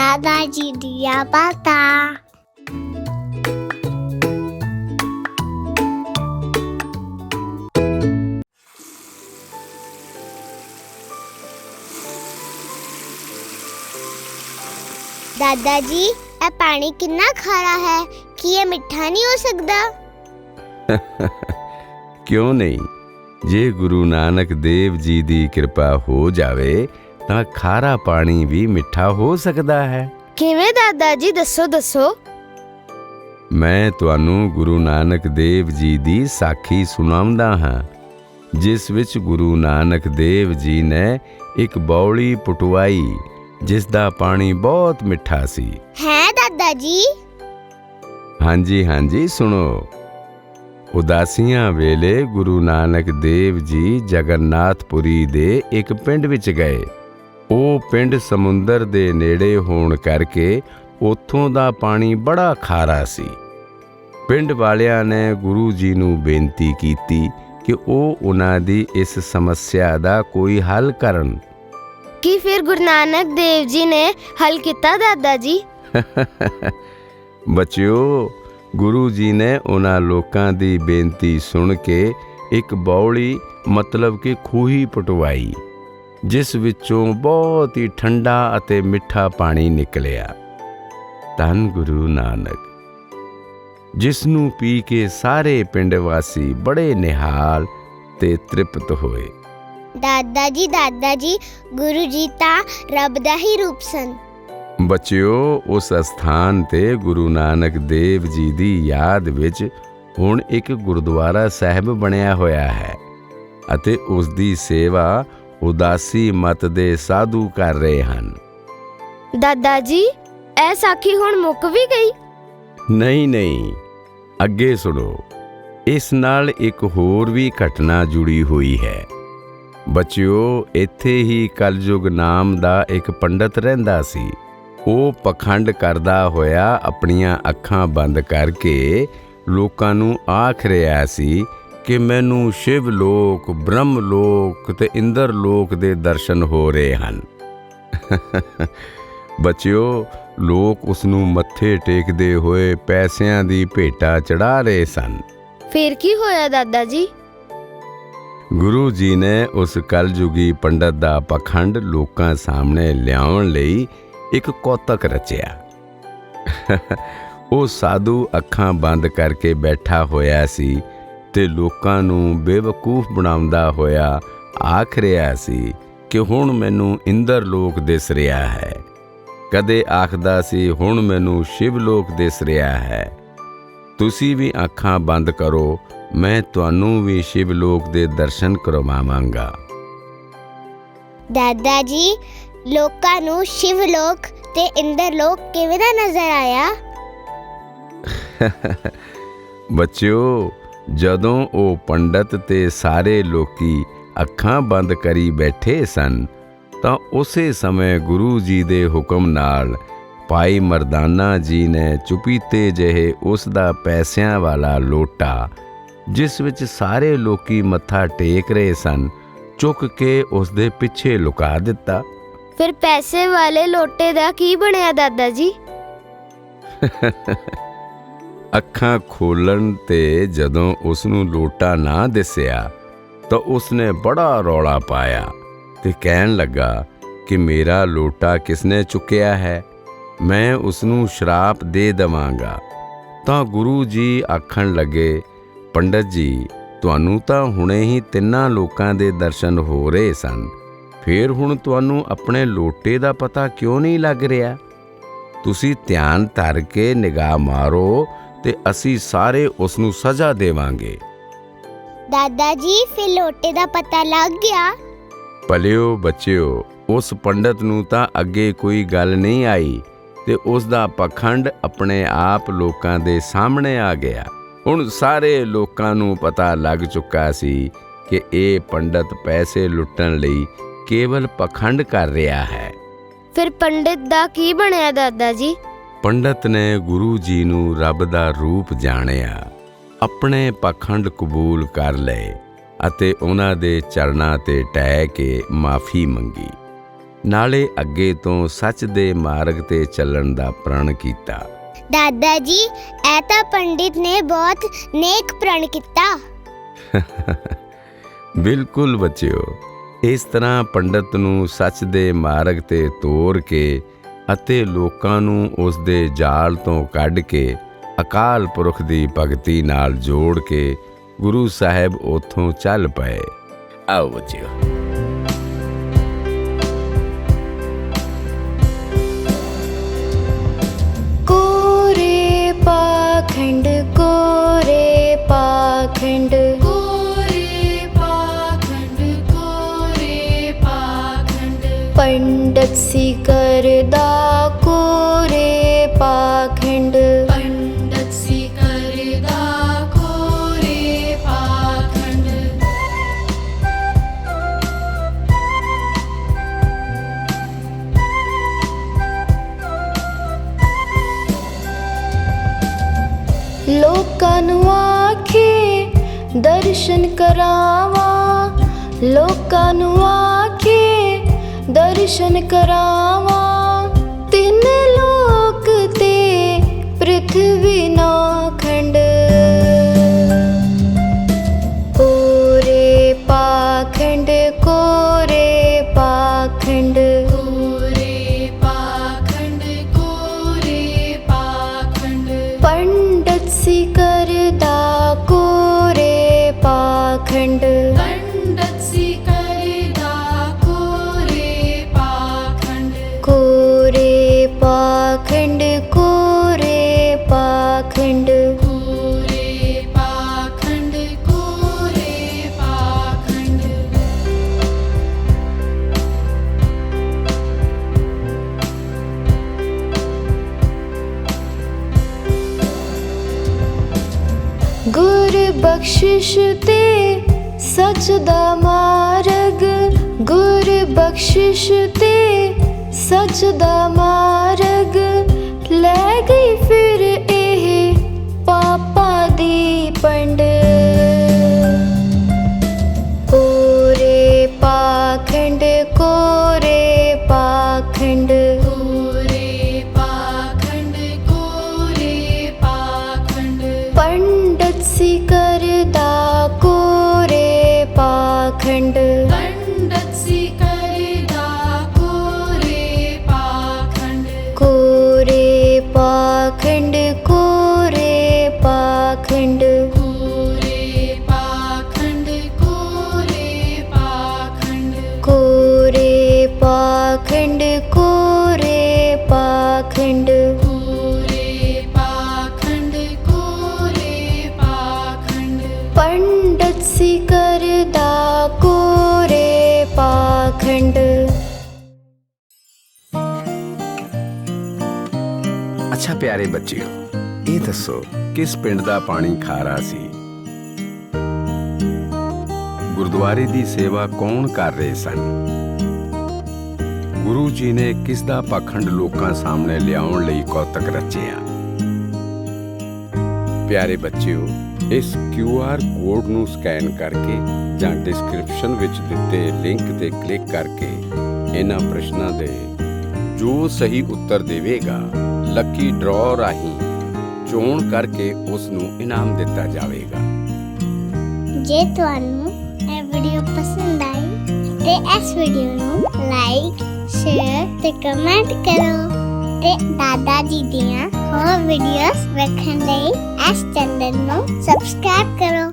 ਦਾਦਾ ਜੀ ਦੀਆਂ ਬਾਤਾਂ ਦਾਦਾ ਜੀ ਇਹ ਪਾਣੀ ਕਿੰਨਾ ਖਾਰਾ ਹੈ ਕੀ ਇਹ ਮਿੱਠਾ ਨਹੀਂ ਹੋ ਸਕਦਾ ਕਿਉਂ ਨਹੀਂ ਜੇ ਗੁਰੂ ਨਾਨਕ ਦੇਵ ਜੀ ਦੀ ਕਿਰਪਾ ਹੋ ਜਾਵੇ ਤਾਂ ਖਾਰਾ ਪਾਣੀ ਵੀ ਮਿੱਠਾ ਹੋ ਸਕਦਾ ਹੈ। ਕਿਵੇਂ ਦਾਦਾ ਜੀ? ਦੱਸੋ ਦੱਸੋ। ਮੈਂ ਤੁਹਾਨੂੰ ਗੁਰੂ ਨਾਨਕ ਦੇਵ ਜੀ ਦੀ ਸਾਖੀ ਸੁਣਾਉਂਦਾ ਹਾਂ। ਜਿਸ ਵਿੱਚ ਗੁਰੂ ਨਾਨਕ ਦੇਵ ਜੀ ਨੇ ਇੱਕ ਬੌਲੀ ਪਟਵਾਈ ਜਿਸ ਦਾ ਪਾਣੀ ਬਹੁਤ ਮਿੱਠਾ ਸੀ। ਹੈ ਦਾਦਾ ਜੀ? ਹਾਂਜੀ ਹਾਂਜੀ ਸੁਣੋ। ਉਦਾਸੀਆਂ ਵੇਲੇ ਗੁਰੂ ਨਾਨਕ ਦੇਵ ਜੀ ਜਗਨਨਾਥਪੁਰੀ ਦੇ ਇੱਕ ਪਿੰਡ ਵਿੱਚ ਗਏ। ਉਹ ਪਿੰਡ ਸਮੁੰਦਰ ਦੇ ਨੇੜੇ ਹੋਣ ਕਰਕੇ ਉੱਥੋਂ ਦਾ ਪਾਣੀ ਬੜਾ ਖਾਰਾ ਸੀ। ਪਿੰਡ ਵਾਲਿਆਂ ਨੇ ਗੁਰੂ ਜੀ ਨੂੰ ਬੇਨਤੀ ਕੀਤੀ ਕਿ ਉਹ ਉਹਨਾਂ ਦੀ ਇਸ ਸਮੱਸਿਆ ਦਾ ਕੋਈ ਹੱਲ ਕਰਨ। ਕੀ ਫਿਰ ਗੁਰੂ ਨਾਨਕ ਦੇਵ ਜੀ ਨੇ ਹੱਲ ਕੀਤਾ ਦਾਦਾ ਜੀ? ਬੱਚਿਓ ਗੁਰੂ ਜੀ ਨੇ ਉਹਨਾਂ ਲੋਕਾਂ ਦੀ ਬੇਨਤੀ ਸੁਣ ਕੇ ਇੱਕ ਬੌਲੀ ਮਤਲਬ ਕਿ ਖੂਹੀ ਪਟਵਾਈ। ਜਿਸ ਵਿੱਚੋਂ ਬਹੁਤ ਹੀ ਠੰਡਾ ਅਤੇ ਮਿੱਠਾ ਪਾਣੀ ਨਿਕਲਿਆ। ਧੰਨ ਗੁਰੂ ਨਾਨਕ। ਜਿਸ ਨੂੰ ਪੀ ਕੇ ਸਾਰੇ ਪਿੰਡ ਵਾਸੀ ਬੜੇ ਨਿਹਾਲ ਤੇ ਤ੍ਰਿਪਤ ਹੋਏ। ਦਾਦਾ ਜੀ ਦਾਦਾ ਜੀ ਗੁਰੂ ਜੀ ਤਾਂ ਰੱਬ ਦਾ ਹੀ ਰੂਪ ਸਨ। ਬੱਚਿਓ ਉਸ ਸਥਾਨ ਤੇ ਗੁਰੂ ਨਾਨਕ ਦੇਵ ਜੀ ਦੀ ਯਾਦ ਵਿੱਚ ਹੁਣ ਇੱਕ ਗੁਰਦੁਆਰਾ ਸਾਹਿਬ ਬਣਿਆ ਹੋਇਆ ਹੈ ਅਤੇ ਉਸ ਦੀ ਸੇਵਾ ਉਦਾਸੀ ਮਤ ਦੇ ਸਾਧੂ ਕਰ ਰਹੇ ਹਨ। ਦਾਦਾ ਜੀ ਇਹ ਸਾਖੀ ਹੁਣ ਮੁੱਕ ਵੀ ਗਈ? ਨਹੀਂ ਨਹੀਂ। ਅੱਗੇ ਸੁਣੋ। ਇਸ ਨਾਲ ਇੱਕ ਹੋਰ ਵੀ ਘਟਨਾ ਜੁੜੀ ਹੋਈ ਹੈ। ਬੱਚਿਓ ਇੱਥੇ ਹੀ ਕਲਯੁਗ ਨਾਮ ਦਾ ਇੱਕ ਪੰਡਤ ਰਹਿੰਦਾ ਸੀ। ਉਹ ਪਖੰਡ ਕਰਦਾ ਹੋਇਆ ਆਪਣੀਆਂ ਅੱਖਾਂ ਬੰਦ ਕਰਕੇ ਲੋਕਾਂ ਨੂੰ ਆਖ ਰਿਹਾ ਸੀ ਕਿ ਮੈਨੂੰ ਸ਼ਿਵ ਲੋਕ ਬ੍ਰਹਮ ਲੋਕ ਤੇ ਇੰਦਰ ਲੋਕ ਦੇ ਦਰਸ਼ਨ ਹੋ ਰਹੇ ਹਨ। ਬੱਚਿਓ ਲੋਕ ਉਸ ਨੂੰ ਮੱਥੇ ਟੇਕਦੇ ਹੋਏ ਪੈਸਿਆਂ ਦੀ ਭੇਟਾ ਚੜਾ ਰਹੇ ਸਨ। ਫਿਰ ਕੀ ਹੋਇਆ ਦਾਦਾ ਜੀ? ਗੁਰੂ ਜੀ ਨੇ ਉਸ ਕਲਯੁਗੀ ਪੰਡਤ ਦਾ ਪਖੰਡ ਲੋਕਾਂ ਸਾਹਮਣੇ ਲਿਆਉਣ ਲਈ ਇੱਕ ਕੌਤਕ ਰਚਿਆ। ਉਹ ਸਾਧੂ ਅੱਖਾਂ ਬੰਦ ਕਰਕੇ ਬੈਠਾ ਹੋਇਆ ਸੀ। ਤੇ ਲੋਕਾਂ ਨੂੰ ਬੇਵਕੂਫ ਬਣਾਉਂਦਾ ਹੋਇਆ ਆਖ ਰਿਹਾ ਸੀ ਕਿ ਹੁਣ ਮੈਨੂੰ ਇੰਦਰ ਲੋਕ ਦਿਸ ਰਿਹਾ ਹੈ। ਕਦੇ ਆਖਦਾ ਸੀ ਹੁਣ ਮੈਨੂੰ ਸ਼ਿਵ ਲੋਕ ਦਿਸ ਰਿਹਾ ਹੈ। ਤੁਸੀਂ ਵੀ ਅੱਖਾਂ ਬੰਦ ਕਰੋ ਮੈਂ ਤੁਹਾਨੂੰ ਵੀ ਸ਼ਿਵ ਲੋਕ ਦੇ ਦਰਸ਼ਨ ਕਰਵਾਵਾਂਗਾ। ਦਾਦਾ ਜੀ ਲੋਕਾਂ ਨੂੰ ਸ਼ਿਵ ਲੋਕ ਤੇ ਇੰਦਰ ਲੋਕ ਕਿਵੇਂ ਦਾ ਨਜ਼ਰ ਆਇਆ? ਬੱਚਿਓ ਜਦੋਂ ਉਹ ਪੰਡਤ ਤੇ ਸਾਰੇ ਲੋਕੀ ਅੱਖਾਂ ਬੰਦ ਕਰੀ ਬੈਠੇ ਸਨ ਤਾਂ ਉਸੇ ਸਮੇਂ ਗੁਰੂ ਜੀ ਦੇ ਹੁਕਮ ਨਾਲ ਭਾਈ ਮਰਦਾਨਾ ਜੀ ਨੇ ਚੁਪੀਤੇ ਜਿਹੇ ਉਸ ਦਾ ਪੈਸਿਆਂ ਵਾਲਾ ਲੋਟਾ ਜਿਸ ਵਿੱਚ ਸਾਰੇ ਲੋਕੀ ਮੱਥਾ ਟੇਕ ਰਹੇ ਸਨ ਚੁੱਕ ਕੇ ਉਸ ਦੇ ਪਿੱਛੇ ਲੁਕਾ ਦਿੱਤਾ। ਫਿਰ ਪੈਸੇ ਵਾਲੇ ਲੋਟੇ ਦਾ ਕੀ ਬਣਿਆ ਦਾਦਾ ਜੀ? ਅੱਖਾਂ ਖੋਲਣ ਤੇ ਜਦੋਂ ਉਸ ਨੂੰ ਲੋਟਾ ਨਾ ਦਿਸਿਆ, ਤਾਂ ਉਸ ਨੇ ਬੜਾ ਰੌਲਾ ਪਾਇਆ ਤੇ ਕਹਿਣ ਲੱਗਾ ਕਿ ਮੇਰਾ ਲੋਟਾ ਕਿਸਨੇ ਚੁੱਕਿਆ ਹੈ? ਮੈਂ ਉਸ ਨੂੰ ਸ਼ਰਾਪ ਦੇ ਦਵਾਂਗਾ। ਤਾਂ ਗੁਰੂ ਜੀ ਆਖਣ ਲੱਗੇ, ਪੰਡਤ ਜੀ, ਤੁਹਾਨੂੰ ਤਾਂ ਹੁਣੇ ਹੀ ਤਿੰਨਾਂ ਲੋਕਾਂ ਦੇ ਦਰਸ਼ਨ ਹੋ ਰਹੇ ਸਨ। ਫਿਰ ਹੁਣ ਤੁਹਾਨੂੰ ਆਪਣੇ ਲੋਟੇ ਦਾ ਪਤਾ ਕਿਉਂ ਨਹੀਂ ਲੱਗ ਰਿਹਾ? ਤੁਸੀਂ ਧਿਆਨ ਧਰ ਕੇ ਨਿਗਾਹ ਮਾਰੋ ਤੇ ਅਸੀਂ ਸਾਰੇ ਉਸ ਨੂੰ ਸਜ਼ਾ ਦੇਵਾਂਗੇ। ਦਾਦਾ ਜੀ ਫਿਰ ਲੋਟੇ ਦਾ ਪਤਾ ਲੱਗ ਗਿਆ। ਭਲਿਓ ਬੱਚਿਓ ਉਸ ਪੰਡਤ ਨੂੰ ਤਾਂ ਅੱਗੇ ਕੋਈ ਗੱਲ ਨਹੀਂ ਆਈ ਤੇ ਉਸ ਦਾ ਪਖੰਡ ਆਪਣੇ ਆਪ ਲੋਕਾਂ ਦੇ ਸਾਹਮਣੇ ਆ ਗਿਆ। ਹੁਣ ਸਾਰੇ ਲੋਕਾਂ ਨੂੰ ਪਤਾ ਲੱਗ ਚੁੱਕਾ ਸੀ ਕਿ ਇਹ ਪੰਡਤ ਪੈਸੇ ਲੁੱਟਣ ਲਈ ਕੇਵਲ ਪਖੰਡ ਕਰ ਰਿਹਾ ਹੈ। ਫਿਰ ਪੰਡਿਤ ਦਾ ਕੀ ਬਣਿਆ ਦਾਦਾ ਜੀ? ਪੰਡਤ ਨੇ ਗੁਰੂ ਜੀ ਨੂੰ ਰੱਬ ਦਾ ਰੂਪ ਜਾਣਿਆ ਆਪਣੇ ਪਖੰਡ ਕਬੂਲ ਕਰ ਲਏ ਅਤੇ ਉਹਨਾਂ ਦੇ ਚਰਨਾਂ ਤੇ ਟਹਿ ਕੇ ਮਾਫੀ ਮੰਗੀ। ਨਾਲੇ ਅੱਗੇ ਤੋਂ ਸੱਚ ਦੇ ਮਾਰਗ ਤੇ ਚੱਲਣ ਦਾ ਪ੍ਰਣ ਕੀਤਾ। ਦਾਦਾ ਜੀ ਇਹ ਤਾਂ ਪੰਡਿਤ ਨੇ ਬਹੁਤ ਨੇਕ ਪ੍ਰਣ ਕੀਤਾ। ਬਿਲਕੁਲ ਬੱਚਿਓ ਇਸ ਤਰ੍ਹਾਂ ਪੰਡਤ ਨੂੰ ਸੱਚ ਦੇ ਮਾਰਗ ਤੇ ਤੋਰ ਕੇ ਅਤੇ ਲੋਕਾਂ ਨੂੰ ਉਸ ਦੇ ਜਾਲ ਤੋਂ ਕੱਢ ਕੇ ਅਕਾਲ ਪੁਰਖ ਦੀ ਭਗਤੀ ਨਾਲ ਜੋੜ ਕੇ ਗੁਰੂ ਸਾਹਿਬ ਉਥੋਂ ਚੱਲ ਪਏ। ਆਓ ਬੱਚਿਓ। पण्डत सिकर कोरे पाखण्ड पण्डत सिरो रेखण्डा दर्शन आ ਦਰਸ਼ਨ ਕਰਾਵਾਂ। ਤਿੰਨ ਲੋਕ ਤੇ ਪ੍ਰithvi ਨਾ ਖੰਡ ਕੋਰੇ ਪਾਖੰਡ ਕੋਰੇ ਪਾਖੰਡ। ਕੋਰੇ ਪਾਖੰਡ ਕੋਰੇ ਪਾਖੰਡ। ਪੰਡਤ ਸੀ ਕਰਦਾ ਕੋਰੇ ਪਾਖੰਡ। बिशते सचदा मारग। गुरु बिशते सचदा मारग। लेर ए पाप ਅੱਛਾ ਪਿਆਰੇ ਬੱਚਿਓ, ਇਹ ਦੱਸੋ, ਕਿਸ ਪਿੰਡ ਦਾ ਪਾਣੀ ਖਾਰਾ ਸੀ? ਗੁਰਦੁਆਰੇ ਦੀ ਸੇਵਾ ਕੌਣ ਕਰ ਰਹੇ ਸਨ? ਗੁਰੂ ਜੀ ਨੇ ਕਿਸ ਦਾ ਪਖੰਡ ਲੋਕਾਂ ਸਾਹਮਣੇ ਲਿਆਉਣ ਲਈ ਕੌਤਕ ਰਚਿਆ? ਪਿਆਰੇ ਬੱਚਿਓ, ਇਸ QR ਕੋਡ ਨੂੰ ਸਕੈਨ ਕਰਕੇ ਜਾਂ ਡਿਸਕ੍ਰਿਪਸ਼ਨ ਵਿੱਚ ਦਿੱਤੇ ਲਿੰਕ ਤੇ ਕਲਿੱਕ ਕਰਕੇ ਇਹਨਾਂ ਪ੍ਰਸ਼ਨਾਂ ਦੇ ਜੋ ਸਹੀ ਉੱਤਰ ਦੇਵੇਗਾ ਲੱਕੀ ਡਰਾਅ ਰਾਹੀਂ ਚੋਣ ਕਰਕੇ ਉਸ ਨੂੰ ਇਨਾਮ ਦਿੱਤਾ ਜਾਵੇਗਾ। ਜੇ ਤੁਹਾਨੂੰ ਇਹ ਵੀਡੀਓ ਪਸੰਦ ਆਈ ਤੇ ਇਸ ਵੀਡੀਓ ਨੂੰ ਲਾਈਕ ਸ਼ੇਅਰ ਤੇ ਕਮੈਂਟ ਕਰੋ ਤੇ ਦਾਦਾ ਜੀ ਦੀਆਂ ਹੋਰ ਵੀਡੀਓਜ਼ ਵੇਖਣ ਲਈ ਇਸ ਚੈਨਲ ਨੂੰ ਸਬਸਕ੍ਰਾਈਬ ਕਰੋ।